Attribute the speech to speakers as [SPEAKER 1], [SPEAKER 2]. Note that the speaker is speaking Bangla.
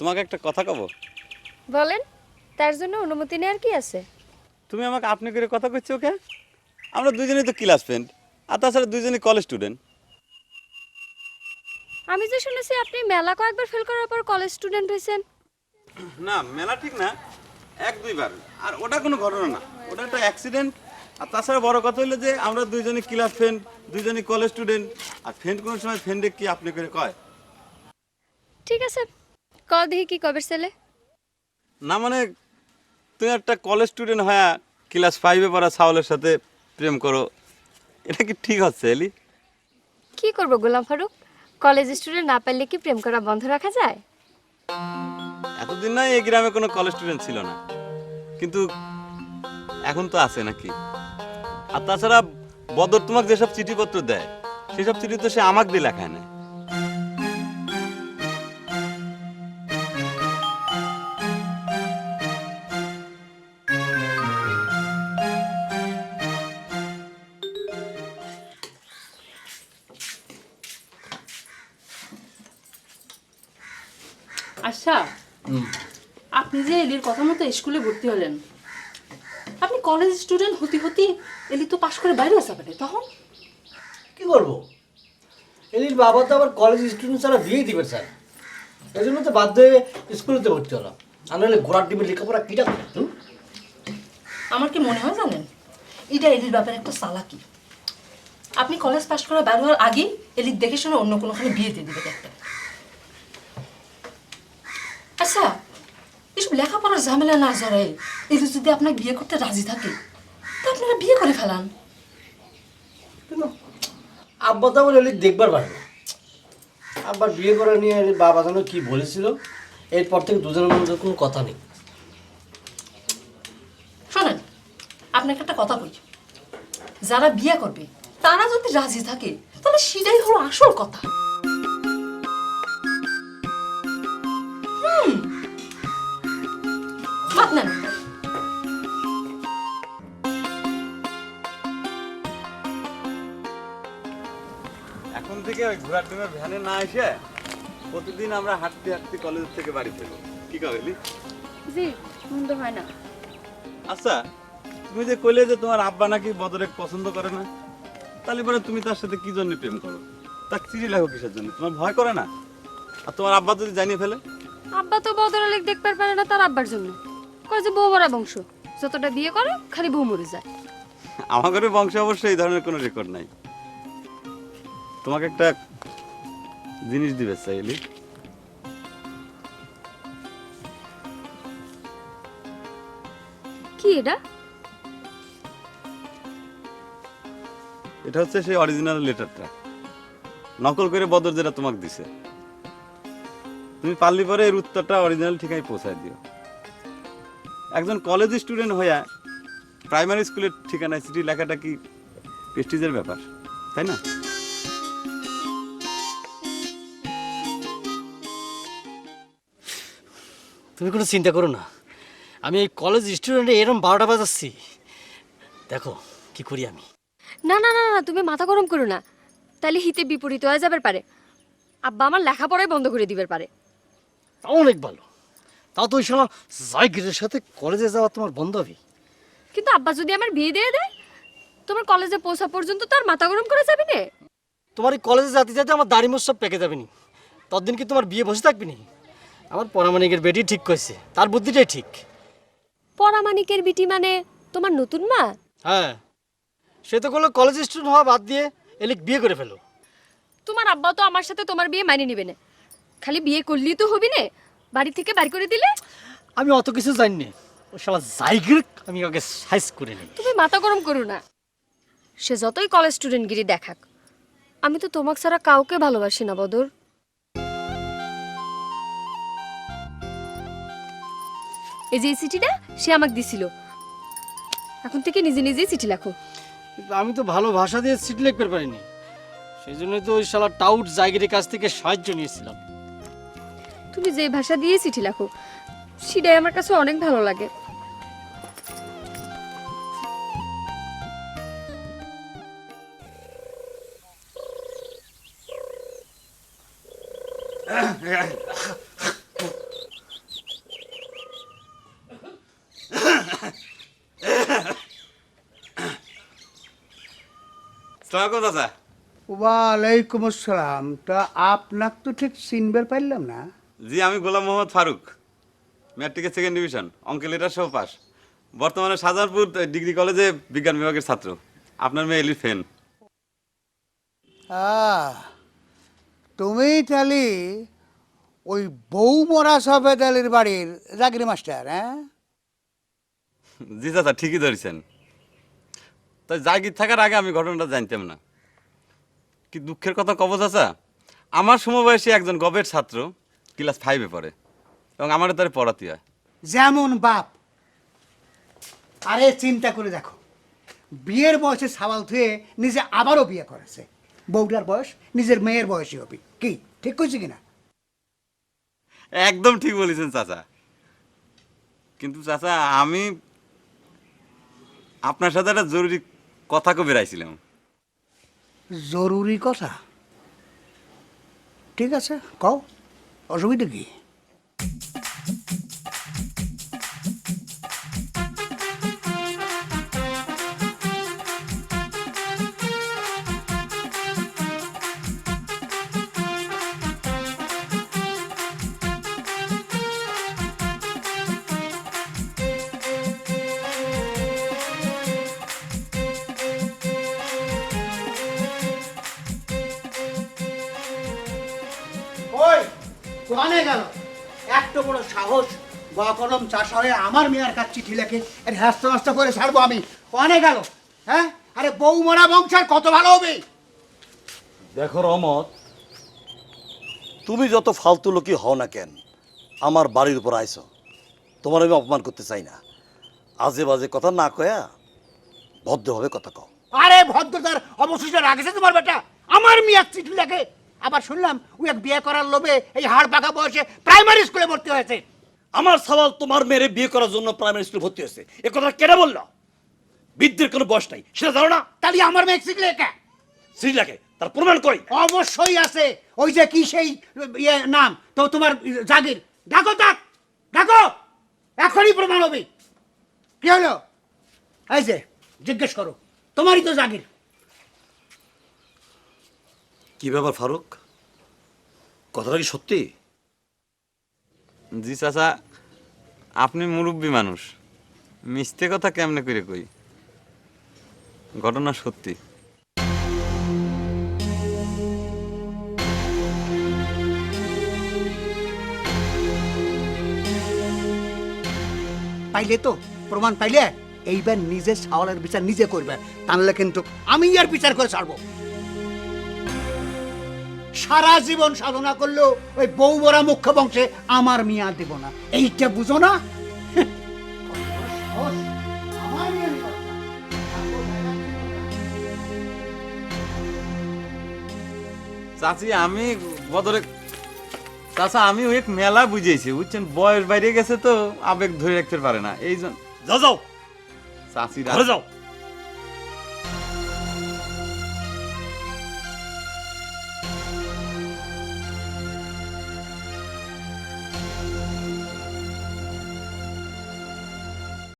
[SPEAKER 1] তোমাকে একটা কথা কব?
[SPEAKER 2] বলেন তার জন্য অনুমতি নেওয়ার কি আছে?
[SPEAKER 1] তুমি আমাকে আপনি করে কথা করছ ওকে? আমরা দুজনেই তো ক্লাস ফ্রেন্ড আর তাছাড়া দুজনেই কলেজ স্টুডেন্ট
[SPEAKER 2] আমি যে শুনেছি আপনি মেলা কয়েকবার ফেল করার পর কলেজ স্টুডেন্ট হয়েছেন।
[SPEAKER 1] না মেলা ঠিক না এক দুইবার। আর ওটা কোনো ঘটনা না ওটা একটা অ্যাক্সিডেন্ট আর তাছাড়া বড় কথা হলো যে আমরা দুইজনই ক্লাস ফ্রেন্ড দুইজনই কলেজ স্টুডেন্ট আর ফ্রেন্ড কোনো সময় ফ্রেন্ডে কি আপনি করে কয়?
[SPEAKER 2] ঠিক আছে ক দেখি কি কবে ছেলে?
[SPEAKER 1] না মানে তুমি একটা কলেজ স্টুডেন্ট হয়ে ক্লাস ফাইভে পড়া সাউলের সাথে প্রেম করো এটা কি ঠিক হচ্ছে এলি?
[SPEAKER 2] কি করব গোলাম ফারুক? কলেজ স্টুডেন্ট না পারলে কি প্রেম করা বন্ধ রাখা যায়?
[SPEAKER 1] এতদিন না এই গ্রামে কোনো কলেজ স্টুডেন্ট ছিল না। কিন্তু এখন তো আছে নাকি? আর তাছাড়া বদর তোমাকে যেসব চিঠিপত্র দেয় সেসব চিঠি তো সে আমাকে দিয়ে লেখায় না
[SPEAKER 3] এলির কথা মতো স্কুলে ভর্তি হলেন। আপনি কলেজ স্টুডেন্ট হতে হতে এলি তো পাশ করে বাইরে আসা পারে তখন?
[SPEAKER 4] কি করব? এলির বাবা তো আবার কলেজ স্টুডেন্ট ছাড়া বিয়েই দিবে স্যার। এই জন্য তো বাধ্য হয়ে স্কুলেতে ভর্তি হলাম। আর নাহলে ঘোড়ার ডিমের লেখাপড়া কীটা করতুম
[SPEAKER 3] আমার কি মনে হয় জানেন? এটা এলির ব্যাপারে একটা চালাকি। আপনি কলেজ পাশ করা বের হওয়ার আগেই এলির দেখে শুনে অন্য কোনোখানে বিয়ে দিয়ে দিবে একটা আচ্ছা এসব লেখাপড়ার ঝামেলা না জড়াই এলি যদি আপনাকে বিয়ে করতে রাজি থাকে তা আপনারা বিয়ে করে ফেলান।
[SPEAKER 4] আব্বা তো আমার দেখবার পারে না। আব্বার বিয়ে করা নিয়ে বাবা যেন কি বলেছিল এরপর থেকে দুজনের মধ্যে কোনো কথা নেই।
[SPEAKER 3] শোনেন আপনাকে একটা কথা বলি যারা বিয়ে করবে তারা যদি রাজি থাকে তাহলে সেটাই হলো আসল কথা।
[SPEAKER 1] ডিমের ভ্যানে না এসে প্রতিদিন আমরা হাঁটতে হাঁটতে কলেজ থেকে বাড়ি ফেরবো। কি কাবেলি
[SPEAKER 2] জি মন্দ হয় না।
[SPEAKER 1] আচ্ছা তুমি যে কইলে যে তোমার আব্বা নাকি বদরে পছন্দ করে না তাহলে পরে তুমি তার সাথে কি জন্য প্রেম করো? তার চিঠি লেখো কিসের জন্য? তোমার ভয় করে না? আর তোমার আব্বা যদি জানিয়ে ফেলে?
[SPEAKER 2] আব্বা তো বদরালেক দেখতে পারে না তার আব্বার জন্য। কয় যে বউবরা বংশ যতটা বিয়ে করে খালি বউ মরে যায়।
[SPEAKER 1] আমার ঘরে বংশে অবশ্যই এই ধরনের কোনো রেকর্ড নাই। তোমাকে একটা জিনিস দিবে চাইলি
[SPEAKER 2] কি এটা?
[SPEAKER 1] এটা হচ্ছে সেই অরিজিনাল লেটারটা নকল করে বদর যেটা তোমাকে দিছে। তুমি পারলি পরে এর উত্তরটা অরিজিনাল ঠিকাই পৌঁছায় দিও। একজন কলেজ স্টুডেন্ট হইয়া প্রাইমারি স্কুলের ঠিকানায় চিঠি লেখাটা কি প্রেস্টিজের ব্যাপার তাই না?
[SPEAKER 4] তুমি কোনো চিন্তা করো না। আমি এই কলেজ স্টুডেন্টে এরম বারোটা বাজাচ্ছি। দেখো কি করি আমি?
[SPEAKER 2] না না না না তুমি মাথা গরম করো না। তাহলে হিতে বিপরীত হয়ে যাবে পারে। আব্বা আমার লেখাপড়াই বন্ধ করে দিবে পারে।
[SPEAKER 4] তাও অনেক ভালো। তাও তো ওই সময় জায়গিরের সাথে কলেজে যাওয়া তোমার বন্ধ হবে
[SPEAKER 2] কিন্তু আব্বা যদি আমার বিয়ে দিয়ে দেয় তোমার কলেজে পৌঁছা পর্যন্ত তার মাথা গরম করে যাবি না।
[SPEAKER 4] তোমার এই কলেজে যাতে যাতে আমার দাড়ি মোট সব পেকে যাবে নি। ততদিন কি তোমার বিয়ে বসে থাকবি নি? আমার পরামানিকের বেটি ঠিক কইছে। তার বুদ্ধিটাই ঠিক।
[SPEAKER 2] পরামানিকের বিটি মানে তোমার নতুন মা?
[SPEAKER 4] হ্যাঁ। সে তো করল কলেজ স্টুডেন্ট হওয়া বাদ দিয়ে এলিক বিয়ে করে ফেলো।
[SPEAKER 2] তোমার আব্বা তো আমার সাথে তোমার বিয়ে মানিয়ে নেবে না। খালি বিয়ে করলেই তো হবি না। বাড়ি থেকে বাড়ি করে দিলে?
[SPEAKER 4] আমি অত কিছু জানি না। ও শালা জায়গির আমি আগে সাইজ করে নিই।
[SPEAKER 2] তুমি মাথা গরম করো না। সে যতই কলেজ স্টুডেন্টগিরি দেখাক আমি তো তোমাকে ছাড়া কাউকে ভালোবাসি না বদর। এই যে এই চিঠিটা সে আমাকে দিছিল। এখন থেকে নিজে নিজেই চিঠি লেখো।
[SPEAKER 4] আমি তো ভালো ভাষা দিয়ে চিঠি লিখতে পারিনি। সেই জন্য তো ওই শালা টাউট জায়গিরের কাছ থেকে সাহায্য নিয়েছিলাম।
[SPEAKER 2] তুমি যে ভাষা দিয়ে চিঠি লেখো সেটাই আমার কাছে অনেক ভালো লাগে।
[SPEAKER 1] চাচা
[SPEAKER 5] ওয়ালাইকুম আসসালাম তা আপনাকে তো ঠিক চিনবার পারলাম না?
[SPEAKER 1] জি আমি গোলাম মোহাম্মদ ফারুক ম্যাট্রিকের সেকেন্ড ডিভিশন অঙ্কে লেটার সহ পাস। বর্তমানে ডিগ্রি কলেজে বিজ্ঞান বিভাগের ছাত্র। আপনার মেয়ে
[SPEAKER 5] তুমি তাহলে ওই বউ মরা সফেদ আলীর বাড়ির জাগরি মাস্টার হ্যাঁ?
[SPEAKER 1] জি চাচা ঠিকই ধরেছেন। তাই জাগির থাকার আগে আমি ঘটনাটা জানতাম না। কি দুঃখের কথা কব চাচা আমার সমবয়সী একজন গবের ছাত্র ক্লাস ফাইভে পড়ে এবং আমারও তার পড়াতে হয়।
[SPEAKER 5] যেমন বাপ। আরে চিন্তা করে দেখো বিয়ের বয়সে সাবাল থুয়ে নিজে আবারও বিয়ে করেছে। বউটার বয়স নিজের মেয়ের বয়সী হবে। কি ঠিক কইছি কিনা?
[SPEAKER 1] একদম ঠিক বলেছেন চাচা। কিন্তু চাচা আমি আপনার সাথে একটা জরুরি কথা কবে রাইছিলাম।
[SPEAKER 5] জরুরি কথা। ঠিক আছে কও অসুবিধা কি? কোয়ানে গেল? এত বড় সাহস। বা কলম চাষা হয়ে আমার মেয়ের কাছে চিঠি লেখে এর হ্যাস্ত নষ্ট করে ছাড়বো আমি। কোয়ানে গেল? হ্যাঁ? আরে বউ মরা বংশের কত ভালো হবে?
[SPEAKER 6] দেখো রহমত তুমি যত ফালতু লোকই হও না কেন আমার বাড়ির উপর আইছো তোমার আমি অপমান করতে চাই না। আজে বাজে কথা না কয়া ভদ্রভাবে কথা কও।
[SPEAKER 5] আরে ভদ্রতার অবশিষ্ট রাখেছে তোমার বেটা। আমার মেয়ের চিঠি লেখে আবার শুনলাম ওই এক বিয়ে করার লোভে এই হাড় পাকা বয়সে প্রাইমারি স্কুলে ভর্তি হয়েছে।
[SPEAKER 6] আমার সওয়াল তোমার মেয়েরে বিয়ে করার জন্য প্রাইমারি স্কুলে ভর্তি হয়েছে। এ কথা কেন বলল? বৃদ্ধের কোনো বয়স নাই। সেটা জানো না?
[SPEAKER 5] তাহলে আমার মেয়ে শিখলে কে
[SPEAKER 6] শ্রীলাকে তার প্রমাণ কই
[SPEAKER 5] অবশ্যই আছে। ওই যে কি সেই ইয়ে নাম? তো তোমার জাগির। ডাকো তাক! ডাকো! এখনই প্রমাণ হবে। কি হলো? এই যে জিজ্ঞেস করো। তোমারই তো জাগির।
[SPEAKER 6] কি ব্যাপার ফারুক? কথাটা কি সত্যি?
[SPEAKER 1] জি চাচা আপনি মুরব্বী মানুষ। মিথ্যে কথা কেমনে করে কই? ঘটনা সত্যি।
[SPEAKER 5] পাইলে তো প্রমাণ পাইলে এইবার নিজের সওয়ালের বিচার নিজে করবে। তাহলে কিন্তু আমি আর বিচার করে ছাড়বো। সারা জীবন সাধনা করলেও ওই বউ বড়া মুখ্য বংশে আমার মিয়া দেব না। এইটা বুঝো না? আমার মেয়ের কথা।
[SPEAKER 1] চাচি আমি বদরে চাচা আমি ওই মেলা বুঝেছি বুঝছেন? বয়স বাইরে গেছে তো আবেগ ধরে রাখতে পারে না। এই জন্য
[SPEAKER 6] যাও যাও। ঘরে যাও।